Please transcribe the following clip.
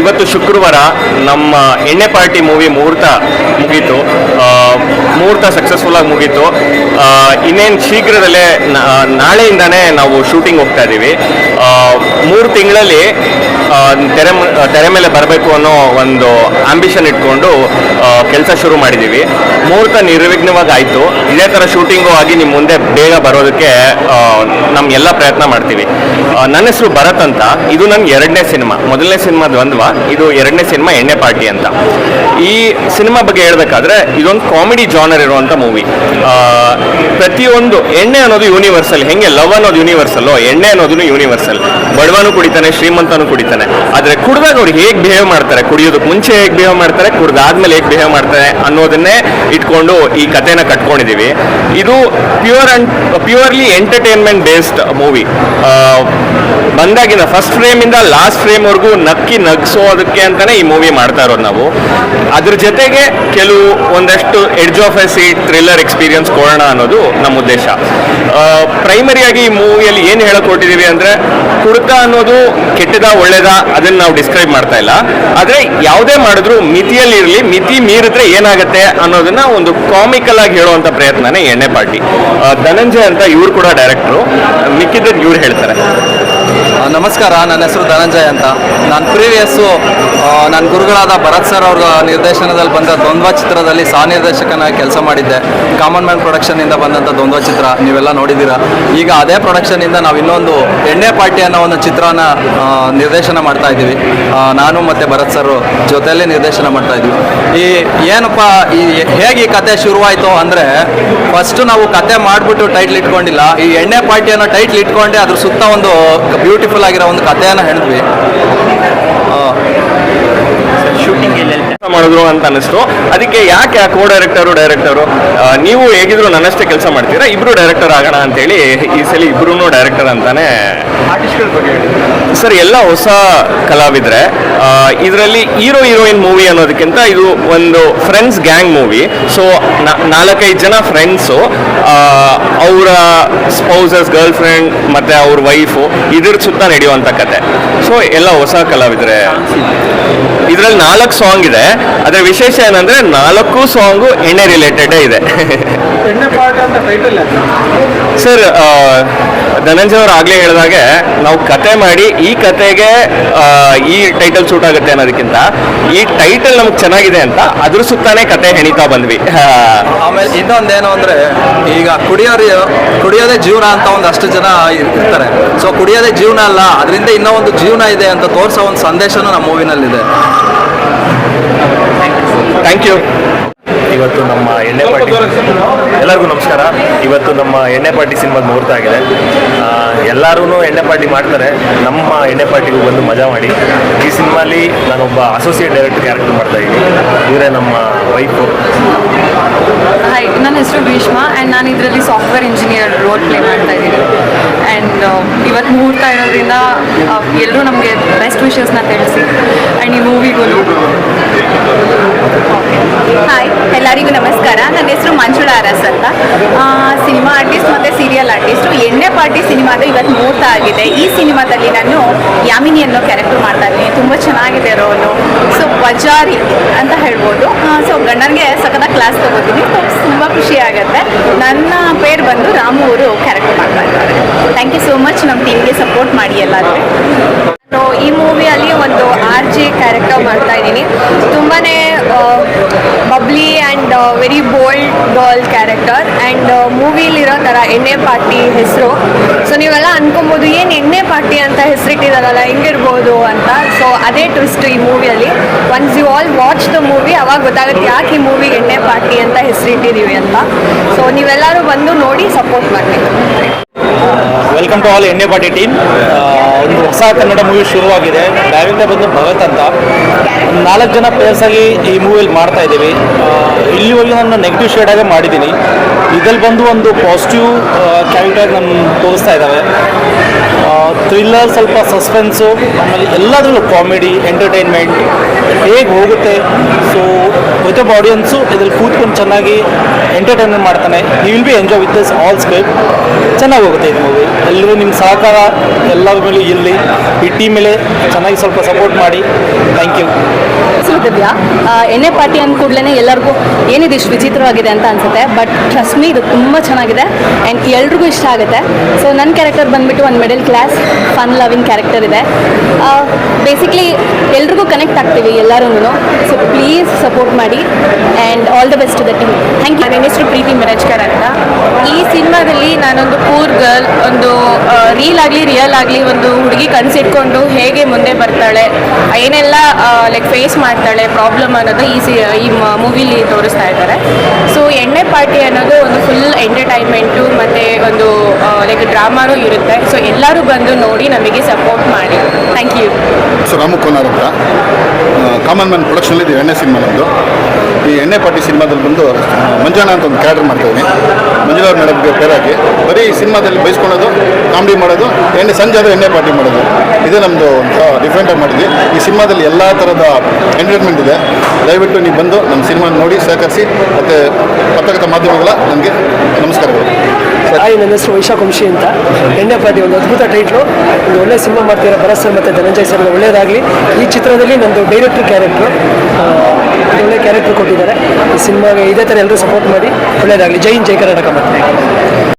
ಇವತ್ತು ಶುಕ್ರವಾರ ನಮ್ಮ ಎಣ್ಣೆ ಪಾರ್ಟಿ ಮೂವಿ ಮುಹೂರ್ತ ಮುಗೀತು. ಮುಹೂರ್ತ ಸಕ್ಸಸ್ಫುಲ್ ಆಗಿ ಮುಗೀತು. ಇನ್ನೇನು ಶೀಘ್ರದಲ್ಲೇ ನಾಳೆಯಿಂದಾನೇ ನಾವು ಶೂಟಿಂಗ್ ಹೋಗ್ತಾ ಇದ್ದೀವಿ ಮೂರು ತಿಂಗಳಲ್ಲಿ ತೆರೆ ತೆರೆ ಮೇಲೆ ಬರಬೇಕು ಅನ್ನೋ ಒಂದು ಆಂಬಿಷನ್ ಇಟ್ಕೊಂಡು ಕೆಲಸ ಶುರು ಮಾಡಿದ್ದೀವಿ ಮುಹೂರ್ತ ನಿರ್ವಿಘ್ನವಾಗಿ ಆಯಿತು ಇದೇ ಥರ ಶೂಟಿಂಗು ಆಗಿ ನಿಮ್ಮ ಮುಂದೆ ಬೇಗ ಬರೋದಕ್ಕೆ ನಮ್ಮ ಎಲ್ಲ ಪ್ರಯತ್ನ ಮಾಡ್ತೀವಿ. ನನ್ನ ಹೆಸರು ಭರತ್ ಅಂತ. ಇದು ನನ್ನ ಎರಡನೇ ಸಿನಿಮಾ. ಮೊದಲನೇ ಸಿನಿಮಾ ದ್ವಂದ್ವ. ಇದು ಎರಡನೇ ಸಿನಿಮಾ ಎಣ್ಣೆ ಪಾರ್ಟಿ ಅಂತ. ಈ ಸಿನಿಮಾ ಬಗ್ಗೆ ಹೇಳಬೇಕಾದ್ರೆ, ಇದೊಂದು ಕಾಮಿಡಿ ಜಾನರ್ ಇರುವಂಥ ಮೂವಿ ಪ್ರತಿಯೊಂದು ಎಣ್ಣೆ ಅನ್ನೋದು ಯೂನಿವರ್ಸಲ್ ಹೆಂಗೆ ಲವ್ ಅನ್ನೋದು ಯೂನಿವರ್ಸಲ್ಲೋ ಎಣ್ಣೆ ಅನ್ನೋದು ಯೂನಿವರ್ಸಲ್ ಬಡವನು ಕುಡಿತಾನೆ, ಶ್ರೀಮಂತನೂ ಕುಡಿತಾನೆ. ಆದರೆ ಕುಡ್ದಾಗ ಅವ್ರು ಹೇಗೆ ಬಿಹೇವ್ ಮಾಡ್ತಾರೆ? ಕುಡಿಯೋದಕ್ಕೆ ಮುಂಚೆ ಹೇಗೆ ಬಿಹೇವ್ ಮಾಡ್ತಾರೆ? ಕುಡ್ದಾದ್ಮೇಲೆ ಹೇಗೆ ಬಿಹೇವ್ ಮಾಡ್ತಾರೆ ಅನ್ನೋದನ್ನೇ ಇಟ್ಕೊಂಡು ಈ ಕಥೆನ ಕಟ್ಕೊಂಡಿದ್ದೀವಿ ಇದು pure and purely entertainment based movie ಬಂದಾಗಿಂದ ಫಸ್ಟ್ ಫ್ರೇಮಿಂದ ಲಾಸ್ಟ್ ಫ್ರೇಮ್ ವರೆಗೂ ನಕ್ಕಿ ನಗ್ಸೋದಕ್ಕೆ ಅಂತಾನೆ ಈ ಮೂವಿ ಮಾಡ್ತಾ ಇರೋದು ನಾವು. ಅದ್ರ ಜೊತೆಗೆ ಕೆಲವು ಒಂದಷ್ಟು edge of a seat thriller experience ಕೊಡೋಣ ಅನ್ನೋದು ನಮ್ಮ ಉದ್ದೇಶ. ಪ್ರೈಮರಿಯಾಗಿ ಈ ಮೂವಿಯಲ್ಲಿ ಏನು ಹೇಳಕ್ ಹೊಟ್ಟಿದೀವಿ ಅಂದ್ರೆ ಕುಡ್ತಾ ಅನ್ನೋದು ಕೆಟ್ಟದ ಒಳ್ಳೇದ ಅದನ್ನ ನಾವು ಡಿಸ್ಕ್ರೈಬ್ ಮಾಡ್ತಾ ಇಲ್ಲ. ಆದ್ರೆ ಯಾವುದೇ ಮಾಡಿದ್ರು ಮಿತಿಯಲ್ಲಿ ಇರಲಿ, ಮಿತಿ ಮೀರಿದ್ರೆ ಏನಾಗುತ್ತೆ ಅನ್ನೋದನ್ನ ಒಂದು ಕಾಮಿಕಲ್ ಆಗಿ ಹೇಳುವಂತ ಪ್ರಯತ್ನನೇ ಎಣ್ಣೆ ಪಾರ್ಟಿ. ಧನಂಜಯ ಅಂತ ಇವ್ರು ಕೂಡ ಡೈರೆಕ್ಟ್ರು ಮಿಕ್ಕಿದ್ದದ್ದು ಇವ್ರು ಹೇಳ್ತಾರೆ. ನಮಸ್ಕಾರ, ನನ್ನ ಹೆಸರು ಧನಂಜಯ್ ಅಂತ. ನಾನು ಪ್ರೀವಿಯಸ್ಸು ನನ್ನ ಗುರುಗಳಾದ ಭರತ್ ಸರ್ ಅವ್ರ ನಿರ್ದೇಶನದಲ್ಲಿ ಬಂದ ದ್ವಂದ್ವ ಚಿತ್ರದಲ್ಲಿ ಸಹ ನಿರ್ದೇಶಕನಾಗಿ ಕೆಲಸ ಮಾಡಿದ್ದೆ. ಕಾಮನ್ ಮ್ಯಾನ್ ಪ್ರೊಡಕ್ಷನಿಂದ ಬಂದಂಥ ದ್ವಂದ್ವ ಚಿತ್ರ ನೀವೆಲ್ಲ ನೋಡಿದ್ದೀರಾ. ಈಗ ಅದೇ ಪ್ರೊಡಕ್ಷನಿಂದ ನಾವು ಇನ್ನೊಂದು ಎಣ್ಣೆ ಪಾರ್ಟಿ ಅನ್ನೋ ಒಂದು ಚಿತ್ರನ ನಿರ್ದೇಶನ ಮಾಡ್ತಾ ಇದ್ದೀವಿ. ನಾನು ಮತ್ತು ಭರತ್ ಸರ್ ಜೊತೆಯಲ್ಲೇ ನಿರ್ದೇಶನ ಮಾಡ್ತಾ ಇದ್ದೀವಿ. ಈ, ಏನಪ್ಪ, ಈ, ಹೇಗೆ ಈ ಕತೆ ಶುರುವಾಯಿತು ಅಂದರೆ ಫಸ್ಟು ನಾವು ಕತೆ ಮಾಡಿಬಿಟ್ಟು ಟೈಟ್ಲ್ ಇಟ್ಕೊಂಡಿಲ್ಲ. ಈ ಎಣ್ಣೆ ಪಾರ್ಟಿ ಅನ್ನೋ ಟೈಟ್ಲ್ ಇಟ್ಕೊಂಡೆ ಅದ್ರ ಸುತ್ತ ಒಂದು ಬ್ಯೂಟಿಫುಲ್ ಆಗಿರೋ ಒಂದು ಕಥೆಯನ್ನು ಹೇಳಿದ್ವಿ. ಶೂಟಿಂಗ್ ಕೆಲಸ ಮಾಡಿದ್ರು ಅಂತ ಅನಿಸ್ತು ಅದಕ್ಕೆ ಯಾಕೆ ಕೋ ಡೈರೆಕ್ಟರು ಡೈರೆಕ್ಟರು ನೀವು ಹೇಗಿದ್ರು ನನ್ನಷ್ಟೇ ಕೆಲಸ ಮಾಡ್ತೀರಾ? ಇಬ್ರು ಡೈರೆಕ್ಟರ್ ಆಗೋಣ ಅಂತೇಳಿ ಈ ಸಲ ಇಬ್ರು ಡೈರೆಕ್ಟರ್ ಅಂತಾನೆ ಆರ್ಟಿಸ್ಟ್ಗಳ ಬಗ್ಗೆ ಸರ್ ಎಲ್ಲ ಹೊಸ ಕಲಾವಿದ್ರೆ ಇದರಲ್ಲಿ ಹೀರೋ ಹೀರೋಯಿನ್ ಮೂವಿ ಅನ್ನೋದಕ್ಕಿಂತ ಇದು ಒಂದು ಫ್ರೆಂಡ್ಸ್ ಗ್ಯಾಂಗ್ ಮೂವಿ ಸೊ ನಾಲ್ಕೈದು ಜನ ಫ್ರೆಂಡ್ಸು ಅವರ ಸ್ಪೌಸಸ್ ಗರ್ಲ್ ಫ್ರೆಂಡ್ ಮತ್ತೆ ಅವ್ರ ವೈಫು ಇದ್ರ ಸುತ್ತ ನಡೆಯುವಂಥ ಕತೆ. ಸೊ ಎಲ್ಲ ಹೊಸ ಕಲಾವಿದ್ರೆ ಇದರಲ್ಲಿ ನಾಲ್ಕು ಸಾಂಗ್ ಇದೆ. ಅದರ ವಿಶೇಷ ಏನಂದ್ರೆ ನಾಲ್ಕು ಸಾಂಗು ಎಣ್ಣೆ ರಿಲೇಟೆಡ್ ಇದೆ. ಸರ್ ಧನಂಜಯ ಅವ್ರು ಆಗ್ಲೇ ಹೇಳಿದಾಗೆ ನಾವು ಕತೆ ಮಾಡಿ ಈ ಕತೆಗೆ ಈ ಟೈಟಲ್ ಸೂಟ್ ಆಗುತ್ತೆ ಅನ್ನೋದಕ್ಕಿಂತ ಈ ಟೈಟಲ್ ನಮ್ಗೆ ಚೆನ್ನಾಗಿದೆ ಅಂತ ಅದ್ರ ಸುತ್ತಾನೆ ಕತೆ ಹೆಣಿತಾ ಬಂದ್ವಿ. ಆಮೇಲೆ ಇನ್ನೊಂದೇನು ಅಂದರೆ ಈಗ ಕುಡಿಯೋರು ಕುಡಿಯೋದೇ ಜೀವನ ಅಂತ ಒಂದಷ್ಟು ಜನ ಇರ್ತಾರೆ. ಸೊ ಕುಡಿಯೋದೇ ಜೀವನ ಅಲ್ಲ ಅದರಿಂದ ಇನ್ನೂ ಒಂದು ಜೀವನ ಇದೆ ಅಂತ ತೋರಿಸೋ ಒಂದು ಸಂದೇಶನೂ ನಮ್ಮ ಮೂವಿನಲ್ಲಿದೆ. ಥ್ಯಾಂಕ್ ಯು ಇವತ್ತು ನಮ್ಮ ಎಣ್ಣೆ ಪಾರ್ಟಿ ಎಲ್ಲರಿಗೂ ನಮಸ್ಕಾರ. ಇವತ್ತು ನಮ್ಮ ಎಣ್ಣೆ ಪಾರ್ಟಿ ಸಿನಿಮಾದ ಮುಹೂರ್ತ ಆಗಿದೆ. ಎಲ್ಲರೂ ಎಣ್ಣೆ ಪಾರ್ಟಿ ಮಾಡ್ತಾರೆ. ನಮ್ಮ ಎಣ್ಣೆ ಪಾರ್ಟಿಗೂ ಬಂದು ಮಜಾ ಮಾಡಿ. ಈ ಸಿನಿಮಾಲಿ ನಾನೊಬ್ಬ ಅಸೋಸಿಯೇಟ್ ಡೈರೆಕ್ಟರ್ ಕ್ಯಾರೆಕ್ಟರ್ ಮಾಡ್ತಾ ಇದ್ದೀನಿ. ಇವರೇ ನಮ್ಮ ವೈಫು ಹಾಯ್ ನನ್ನ ಹೆಸರು ಭೀಷ್ಮ ಆ್ಯಂಡ್ ನಾನು ಇದರಲ್ಲಿ ಸಾಫ್ಟ್ವೇರ್ ಇಂಜಿನಿಯರ್ ರೋಲ್ ಪ್ಲೇ ಮಾಡ್ತಾ ಇದ್ದೀನಿ. ಆ್ಯಂಡ್ ಇವತ್ತು ಮುಹೂರ್ತ ಇರೋದ್ರಿಂದ ಎಲ್ಲರೂ ನಮಗೆ ಬೆಸ್ಟ್ ವಿಷಸ್ನ ತಿಳಿಸಿ. ಆ್ಯಂಡ್ ಈ ಮೂವಿಗೂ ಹಾಯ್ ಎಲ್ಲರಿಗೂ ನಮಸ್ಕಾರ ನನ್ನ ಹೆಸರು ಮಂಜುಳಾ ಅರಸ್ ಅಂತ. ಸಿನಿಮಾ ಆರ್ಟಿಸ್ಟ್ ಮತ್ತು ಸೀರಿಯಲ್ ಆರ್ಟಿಸ್ಟು ಎಣ್ಣೆ ಪಾರ್ಟಿ ಸಿನಿಮಾದ ಇವತ್ತು ಮುಹೂರ್ತ ಆಗಿದೆ. ಈ ಸಿನಿಮಾದಲ್ಲಿ ನಾನು ಯಾಮಿನಿ ಅನ್ನೋ ಕ್ಯಾರೆಕ್ಟರ್ ಮಾಡ್ತಾ ಇದ್ದೀನಿ. ತುಂಬ ಚೆನ್ನಾಗಿದೆ ರೋಲು ಸೊ ಬಜಾರಿ ಅಂತ ಹೇಳ್ಬೋದು. ಸೊ ಗಂಡನಿಗೆ ಸಕದ ಕ್ಲಾಸ್ ತಗೋತೀನಿ. ತುಂಬ ಖುಷಿ ಆಗುತ್ತೆ. ನನ್ನ ಪೇರ್ ಬಂದು ರಾಮು ಅವರು ಕ್ಯಾರೆಕ್ಟರ್ ಮಾಡ್ತಾ ಇದ್ದಾರೆ. ಥ್ಯಾಂಕ್ ಯು ಸೋ ಮಚ್ ನಮ್ಮ ಟೀಮ್ಗೆ ಸಪೋರ್ಟ್ ಮಾಡಿ ಎಲ್ಲರೂ ಈ ಮೂವಿಯಲ್ಲಿ ಒಂದು ಆರ್ ಜೆ ಕ್ಯಾರೆಕ್ಟರ್ ಮಾಡ್ತಾ ಇದ್ದೀನಿ. ತುಂಬಾ ಗರ್ಲ್ ಕ್ಯಾರೆಕ್ಟರ್ ಆ್ಯಂಡ್ ಮೂವಿಲಿರೋ ಥರ ಎಣ್ಣೆ ಪಾರ್ಟಿ ಹೆಸರು. ಸೊ ನೀವೆಲ್ಲ ಅನ್ಕೊಬೋದು, ಏನು ಎಣ್ಣೆ ಪಾರ್ಟಿ ಅಂತ ಹೆಸರಿಟ್ಟಿದಾರಲ್ಲ, ಹೆಂಗಿರ್ಬೋದು ಅಂತ. ಸೊ ಅದೇ ಟ್ವಿಸ್ಟ್ ಈ ಮೂವಿಯಲ್ಲಿ once you all watch the movie ಅವಾಗ ಗೊತ್ತಾಗುತ್ತೆ ಯಾಕೆ ಈ ಮೂವಿ ಎಣ್ಣೆ ಪಾರ್ಟಿ ಅಂತ ಹೆಸರಿಟ್ಟಿದ್ದೀವಿ ಅಂತ. ಸೊ ನೀವೆಲ್ಲರೂ ಬಂದು ನೋಡಿ ಸಪೋರ್ಟ್ ಮಾಡಬೇಕು. ವೆಲ್ಕಮ್ ಟು ಆಲ್ ಎಣ್ಣೆ ಪಾಟಿ ಟೀಮ್ ಒಂದು ಹೊಸ ಕನ್ನಡ ಮೂವಿ ಶುರುವಾಗಿದೆ. ಡೈರೆಕ್ಟರ್ ಬಂದು ಭಗತ್ ಅಂತ. ನಾಲ್ಕು ಜನ ಪ್ಲೇಯರ್ಸ್ ಆಗಿ ಈ ಮೂವಿಯಲ್ಲಿ ಮಾಡ್ತಾ ಇದ್ದೀವಿ. ಇಲ್ಲಿ ಇಲ್ಲಿವರೆಗೂ ನಾನು ನೆಗೆಟಿವ್ ಆಗೇ ಮಾಡಿದ್ದೀನಿ. ಇದ್ರಲ್ಲಿ ಬಂದು ಒಂದು ಪಾಸಿಟಿವ್ ಕ್ಯಾರೆಕ್ಟರ್ ನಮ್ಮ ತೋರಿಸ್ತಾ ಇದ್ದಾವೆ ಥ್ರಿಲ್ಲರ್ ಸ್ವಲ್ಪ ಸಸ್ಪೆನ್ಸು ಆಮೇಲೆ ಎಲ್ಲದರಲ್ಲೂ ಕಾಮಿಡಿ ಎಂಟರ್ಟೈನ್ಮೆಂಟ್ ಹೇಗೆ ಹೋಗುತ್ತೆ. ಸೊ ಪ್ರತಿಯೊಬ್ಬ ಆಡಿಯನ್ಸು ಇದ್ರಲ್ಲಿ ಕೂತ್ಕೊಂಡು ಚೆನ್ನಾಗಿ ಎಂಟರ್ಟೈನ್ಮೆಂಟ್ ಮಾಡ್ತಾನೆ. You will be enjoy with this all script ಚೆನ್ನಾಗಿ ಹೋಗುತ್ತೆ ಇದು ಮೂವಿ ನಿಮ್ಮ ಸಹಕಾರ ಎಲ್ಲರ ಮೇಲೆ ಇರಲಿ. ಈ ಟೀಮ್ ಮೇಲೆ ಚೆನ್ನಾಗಿ ಸ್ವಲ್ಪ ಸಪೋರ್ಟ್ ಮಾಡಿ. ಥ್ಯಾಂಕ್ ಯು ಹೆಸರು ದಿವ್ಯಾ ಎಣ್ಣೆ ಪಾರ್ಟಿ ಅಂದ ಕೂಡಲೇ ಎಲ್ಲರಿಗೂ ಏನಿದೆ ಇಷ್ಟು ವಿಚಿತ್ರವಾಗಿದೆ ಅಂತ ಅನ್ಸುತ್ತೆ ಬಟ್ ಟ್ರಸ್ಟ್ ಮೀ ಇದು ತುಂಬ ಚೆನ್ನಾಗಿದೆ ಆ್ಯಂಡ್ ಎಲ್ರಿಗೂ ಇಷ್ಟ ಆಗುತ್ತೆ. ಸೊ ನನ್ನ ಕ್ಯಾರೆಕ್ಟರ್ ಬಂದ್ಬಿಟ್ಟು ಒಂದು middle class fun loving character ಇದೆ ಬೇಸಿಕ್ಲಿ ಎಲ್ರಿಗೂ ಕನೆಕ್ಟ್ ಆಗ್ತೀವಿ ಎಲ್ಲರೂ ಸೊ ಪ್ಲೀಸ್ ಸಪೋರ್ಟ್ ಮಾಡಿ and all the best to the team thank you ನನ್ನ ಹೆಸರು ಪ್ರೀತಿ ಮಿರಜ್ಕರ್ ಅಂತ. ಈ ಸಿನಿಮಾದಲ್ಲಿ ನಾನೊಂದು ಪೂರ್ ಗರ್ಲ್ ಒಂದು ರೀಲ್ ಆಗಲಿ ರಿಯಲ್ ಆಗಲಿ ಒಂದು ಹುಡುಗಿ ಕನಸಿಟ್ಕೊಂಡು ಹೇಗೆ ಮುಂದೆ ಬರ್ತಾಳೆ ಏನೆಲ್ಲ ಲೈಕ್ ಫೇಸ್ ಮಾಡ್ತಾಳೆ ಪ್ರಾಬ್ಲಮ್ ಅನ್ನೋದು ಈ ಸಿ ಈ ಮೂವಿಲಿ ತೋರಿಸ್ತಾ ಇದ್ದಾರೆ. ಸೊ ಎಣ್ಣೆ ಪಾರ್ಟಿ ಅನ್ನೋದು ಒಂದು ಫುಲ್ ಎಂಟರ್ಟೈನ್ಮೆಂಟು ಮತ್ತು ಒಂದು ಲೈಕ್ ಡ್ರಾಮಾನೂ ಇರುತ್ತೆ. ಸೊ ಎಲ್ಲರೂ ಬಂದು ನೋಡಿ ನಮಗೆ ಸಪೋರ್ಟ್ ಮಾಡಿ. ಥ್ಯಾಂಕ್ ಯು ಸೊ ರಾಮು ಅಂತ ಕಾಮನ್ ಮ್ಯಾನ್ ಪ್ರೊಡಕ್ಷನ್ ಇದು ಎಣ್ಣೆ ಸಿನಿಮಾ ನಮ್ಮದು ಈ ಎಣ್ಣೆ ಪಾರ್ಟಿ ಸಿನಿಮಾದಲ್ಲಿ ಬಂದು ಮಂಜಾನ ಅಂತ ಒಂದು ಕ್ಯಾರೆಕ್ಟರ್ ಮಾಡ್ತಾ ಇದ್ದೀನಿ. ಮಂಜುಳಾ ಮೇಡಮ್ಗೆ ಪೇರಾಗಿ. ಬರೀ ಸಿನಿಮಾದಲ್ಲಿ ಬೈಸ್ಕೊಳ್ಳೋದು, ಕಾಮಿಡಿ ಮಾಡೋದು, ಎಣ್ಣೆ, ಸಂಜೆ ಆದರೆ ಎಣ್ಣೆ ಪಾರ್ಟಿ ಮಾಡೋದು. ಇದೇ ನಮ್ಮದು ಒಂಥರ ಡಿಫ್ರೆಂಟಾಗಿ ಮಾಡಿದ್ವಿ. ಈ ಸಿನಿಮಾದಲ್ಲಿ ಎಲ್ಲ ಥರದ ಎಂಟರ್ಟೈನ್ಮೆಂಟ್ ಇದೆ. ದಯವಿಟ್ಟು ನೀವು ಬಂದು ನಮ್ಮ ಸಿನಿಮಾ ನೋಡಿ, ಸಹಕರಿಸಿ, ಮತ್ತು ಪತ್ರಕರ್ತ ಮಾಧ್ಯಮಗಳ ನನಗೆ ನಮಸ್ಕಾರಗಳು. ಹಾಯ್ ನನ್ನ ಹೆಸರು ವಂಶಿ ಅಂತ. ಎಣ್ಣೆ ಪಾತಿ ಒಂದು ಅದ್ಭುತ ಟೈಟ್ಲು ಒಂದು ಒಳ್ಳೆ ಸಿನಿಮಾ ಮಾಡ್ತಿರೋ ಭರತ್ ಸರ್ ಮತ್ತು ಧನಂಜಯ್ ಸರ್ ಒಳ್ಳೆಯದಾಗಲಿ ಈ ಚಿತ್ರದಲ್ಲಿ ನಂದು ಡೈರೆಕ್ಟರ್ ಕ್ಯಾರೆಕ್ಟ್ರು ಒಳ್ಳೆ ಕ್ಯಾರೆಕ್ಟರ್ ಕೊಟ್ಟಿದ್ದಾರೆ. ಈ ಸಿನಿಮಾಗೆ ಇದೇ ಥರ ಎಲ್ಲರೂ ಸಪೋರ್ಟ್ ಮಾಡಿ ಒಳ್ಳೆಯದಾಗಲಿ ಜೈನ್ ಜೈ ಕರ್ನಾಟಕ ಮತ್ತೆ.